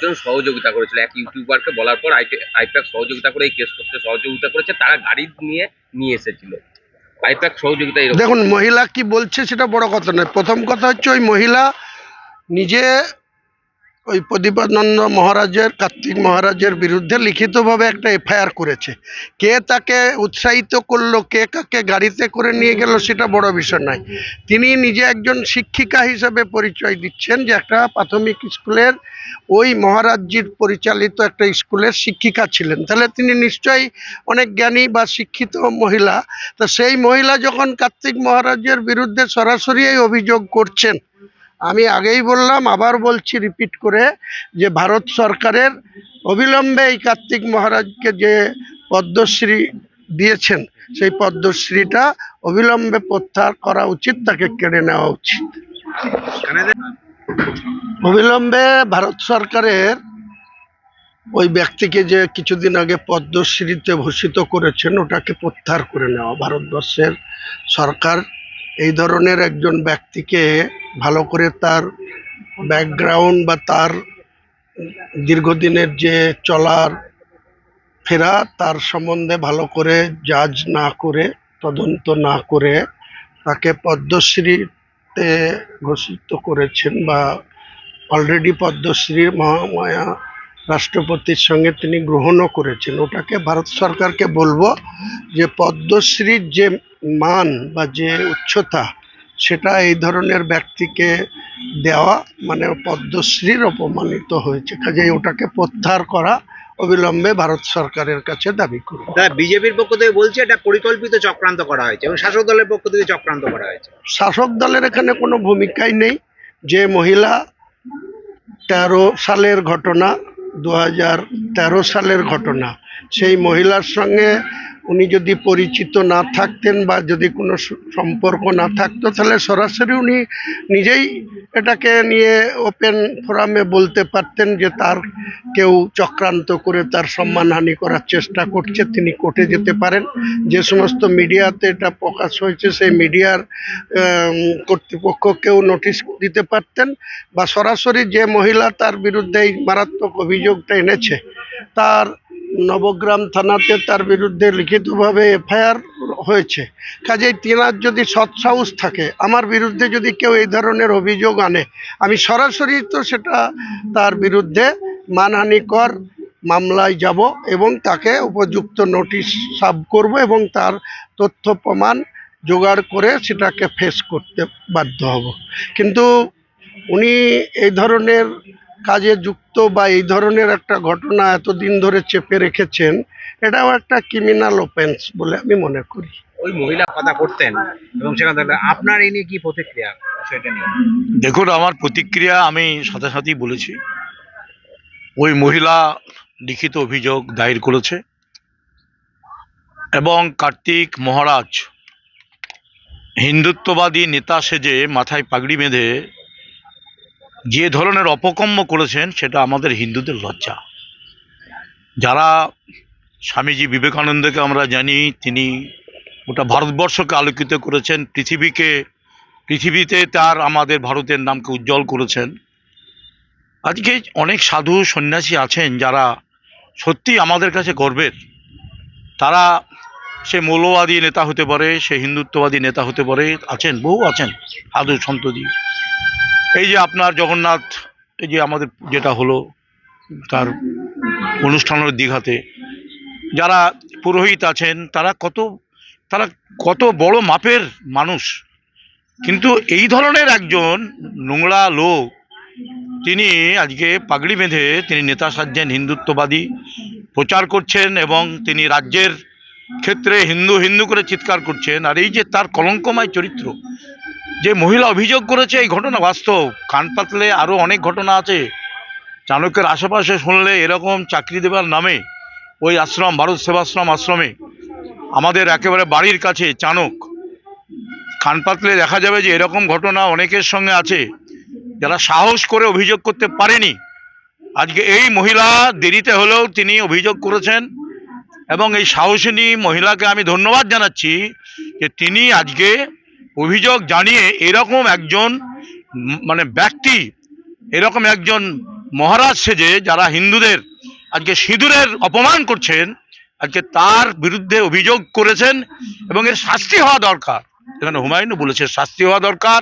পাঁচজন সহযোগিতা করেছিল। এক ইউটিউবারকে বলার পর আইপ্যাক সহযোগিতা করে এই কেস করতে সহযোগিতা করেছে, তারা গাড়ি নিয়ে নিয়ে এসেছিল। আইপ্যাক সহযোগিতা দেখুন, মহিলা কি বলছে সেটা বড় কথা নয়। প্রথম কথা হচ্ছে ওই মহিলা নিজে ওই প্রদীপানন্দ মহারাজের, কার্তিক মহারাজের বিরুদ্ধে লিখিতভাবে একটা এফআইআর করেছে। কে তাকে উৎসাহিত করল, কে কাকে গাড়িতে করে নিয়ে গেল সেটা বড় বিষয় নয়। তিনি নিজে একজন শিক্ষিকা হিসেবে পরিচয় দিচ্ছেন যে একটা প্রাথমিক স্কুলের ওই মহারাজজির পরিচালিত একটা স্কুলের শিক্ষিকা ছিলেন। তাহলে তিনি নিশ্চয়ই অনেক জ্ঞানী বা শিক্ষিত মহিলা। তো সেই মহিলা যখন কার্তিক মহারাজের বিরুদ্ধে সরাসরি এই অভিযোগ করছেন আমি আগেই বললাম, আবার বলছি রিপিট করে যে ভারত সরকারের অবিলম্বে এই কার্তিক মহারাজকে যে পদ্মশ্রী দিয়েছেন, সেই পদ্মশ্রীটা অবিলম্বে প্রত্যাহার করা উচিত, তাকে কেড়ে নেওয়া উচিত। অবিলম্বে ভারত সরকারের ওই ব্যক্তিকে যে কিছুদিন আগে পদ্মশ্রীতে ভূষিত করেছেন, ওটাকে প্রত্যাহার করে নেওয়া, ভারতবর্ষের সরকার এই ধরনের একজন ব্যক্তিকে ভালো করে তার ব্যাকগ্রাউন্ড বা তার দীর্ঘদিনের যে চলার ফেরা, তার সম্বন্ধে ভালো করে জাজ না করে, তদন্ত না করে তাকে পদ্মশ্রীতে ঘোষিত করেছেন বা অলরেডি পদ্মশ্রীর মহামায়া রাষ্ট্রপতির সঙ্গে তিনি গ্রহণও করেছেন। ওটাকে ভারত সরকারকে বলব যে পদ্মশ্রীর যে মান বা যে উচ্চতা সেটা এই ধরনের ব্যক্তিকে দেওয়া মানে পদ্মশ্রীর অপমানিত হয়েছে। কাজেই ওটাকে প্রত্যাহার করা অবিলম্বে ভারত সরকারের কাছে দাবি করব তারা বিজেপির পক্ষ থেকে বলছে এটা পরিকল্পিত চক্রান্ত করা হয়েছে এবং শাসক দলের পক্ষ থেকে চক্রান্ত করা হয়েছে। শাসক দলের এখানে কোনো ভূমিকাই নেই। যে মহিলা তেরো সালের ঘটনা দু হাজার তেরো সালের ঘটনা সেই মহিলার সঙ্গে উনি যদি পরিচিত না থাকতেন বা যদি কোনো সম্পর্ক না থাকতো, তাহলে সরাসরি উনি নিজেই এটাকে নিয়ে ওপেন ফোরামে বলতে পারতেন যে তার কেউ চক্রান্ত করে তার সম্মানহানি করার চেষ্টা করছে, তিনি কোর্টে যেতে পারেন। যে সমস্ত মিডিয়াতে এটা প্রকাশ হয়েছে, সেই মিডিয়ার কর্তৃপক্ষকেও নোটিশ দিতে পারতেন বা সরাসরি যে মহিলা তার বিরুদ্ধে এই মারাত্মক অভিযোগটা এনেছে, তার নবগ্রাম থানাতে তার বিরুদ্ধে লিখিতভাবে এফআইআর হয়েছে। কাজেই তিনার যদি সৎসাহস থাকে, আমার বিরুদ্ধে যদি কেউ এই ধরনের অভিযোগ আনে, আমি সরাসরি তো সেটা তার বিরুদ্ধে মানহানিকর মামলায় যাব এবং তাকে উপযুক্ত নোটিশ সাব করব এবং তার তথ্য প্রমাণ জোগাড় করে সেটাকে ফেস করতে বাধ্য হব। কিন্তু উনি এই ধরনের কাজে যুক্ত বা এই ধরনের একটা ঘটনা এতদিন ধরে চেপে রেখেছেন এটাও একটা ক্রিমিনাল অফেন্স বলে আমি মনে করি। ওই মহিলা কথা করতেন এবং সেখানে আপনার এই নিয়ে কি প্রতিক্রিয়া দেখুন আমার প্রতিক্রিয়া আমি সাথে সাথেই বলেছি। ওই মহিলা লিখিত অভিযোগ দায়ের করেছে এবং কার্তিক মহারাজ হিন্দুত্ববাদী নেতা সেজে মাথায় পাগড়ি বেঁধে যে ধরনের অপকম্ম করেছেন, সেটা আমাদের হিন্দুদের লজ্জা। যারা স্বামীজি বিবেকানন্দকে আমরা জানি, তিনি গোটা ভারতবর্ষকে আলোকিত করেছেন, পৃথিবীকে, পৃথিবীতে তার আমাদের ভারতের নামকে উজ্জ্বল করেছেন। আজকে অনেক সাধু সন্ন্যাসী আছেন যারা সত্যি আমাদের কাছে গর্বের। তারা সে মৌলবাদী নেতা হতে পারে, সে হিন্দুত্ববাদী নেতা হতে পারে, আছেন, বহু আছেন সাধু সন্তদি এই যে আপনার জগন্নাথ, এই যে আমাদের যেটা হলো তার অনুষ্ঠান হলো দীঘাতে, যারা পুরোহিত আছেন, তারা কত তারা কত বড় মাপের মানুষ। কিন্তু এই ধরনের একজন নোংরা লোক, তিনি আজকে পাগড়ি বেঁধে তিনি নেতা সাজছেন হিন্দুত্ববাদী প্রচার করছেন এবং তিনি রাজ্যের ক্ষেত্রে হিন্দু হিন্দু করে চিৎকার করছেন। আর এই যে তার কলঙ্কময় চরিত্র যে মহিলা অভিযোগ করেছে এই ঘটনা বাস্তব। কান পাতলে আরও অনেক ঘটনা আছে। চাণক্যের আশেপাশে শুনলে এরকম চাকরি দেবার নামে ওই আশ্রম, ভারত সেবাশ্রম আশ্রমে, আমাদের একেবারে বাড়ির কাছে চাণক কান পাতলে দেখা যাবে যে এরকম ঘটনা অনেকের সঙ্গে আছে। যারা সাহস করে অভিযোগ করতে পারেনি। আজকে এই মহিলা দেরিতে হলেও তিনি অভিযোগ করেছেন এবং এই সাহসিনী মহিলাকে আমি ধন্যবাদ জানাচ্ছি যে তিনি আজকে অভিযোগ জানিয়ে এরকম একজন মানে ব্যক্তি, এরকম একজন মহারাজ সেজে যারা হিন্দুদের আজকে সিঁদুরের অপমান করছেন, আজকে তার বিরুদ্ধে অভিযোগ করেছেন এবং এর শাস্তি হওয়া দরকার। এখানে হুমায়ুনও বলেছে শাস্তি হওয়া দরকার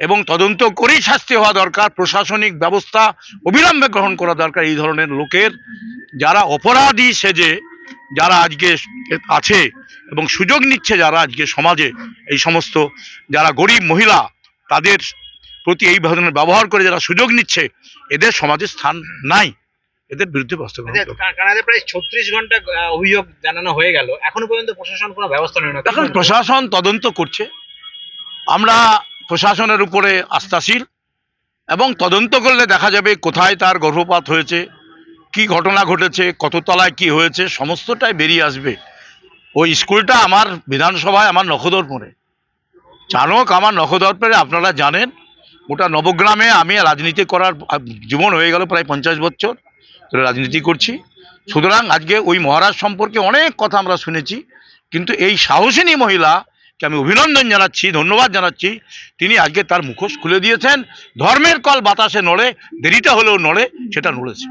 এবং তদন্ত করেই শাস্তি হওয়া দরকার, প্রশাসনিক ব্যবস্থা অবিলম্বে গ্রহণ করা দরকার এই ধরনের লোকের। যারা অপরাধী সেজে, যারা আজকে আছে এবং সুযোগ নিচ্ছে যারা আজকে সমাজে এই সমস্ত যারা গরিব মহিলা তাদের প্রতি এই ধরনের ব্যবহার করে যারা সুযোগ নিচ্ছে এদের সমাজে স্থান নাই। এদের বিরুদ্ধে ব্যবস্থা প্রায় ছত্রিশ ঘণ্টা অভিযোগ জানানো হয়ে গেল। এখনও পর্যন্ত প্রশাসন কোনো ব্যবস্থা নেই না এখন প্রশাসন তদন্ত করছে। আমরা প্রশাসনের উপরে আস্থাশীল এবং তদন্ত করলে দেখা যাবে কোথায় তার গর্ভপাত হয়েছে কি ঘটনা ঘটেছে কত তলায় কি হয়েছে সমস্তটাই বেরিয়ে আসবে। ওই স্কুলটা আমার বিধানসভায় আমার নখদরপুরে চাণক আমার নখদরপুরে আপনারা জানেন ওটা নবগ্রামে আমি রাজনীতি করার জীবন হয়ে গেল প্রায় পঞ্চাশ বছর ধরে রাজনীতি করছি। সুতরাং আজকে ওই মহারাজ সম্পর্কে অনেক কথা আমরা শুনেছি, কিন্তু এই সাহসিনী মহিলাকে আমি অভিনন্দন জানাচ্ছি, ধন্যবাদ জানাচ্ছি। তিনি আজকে তার মুখোশ খুলে দিয়েছেন, ধর্মের কল বাতাসে নড়ে, দেরিটা হলেও নড়ে, সেটা নড়েছে।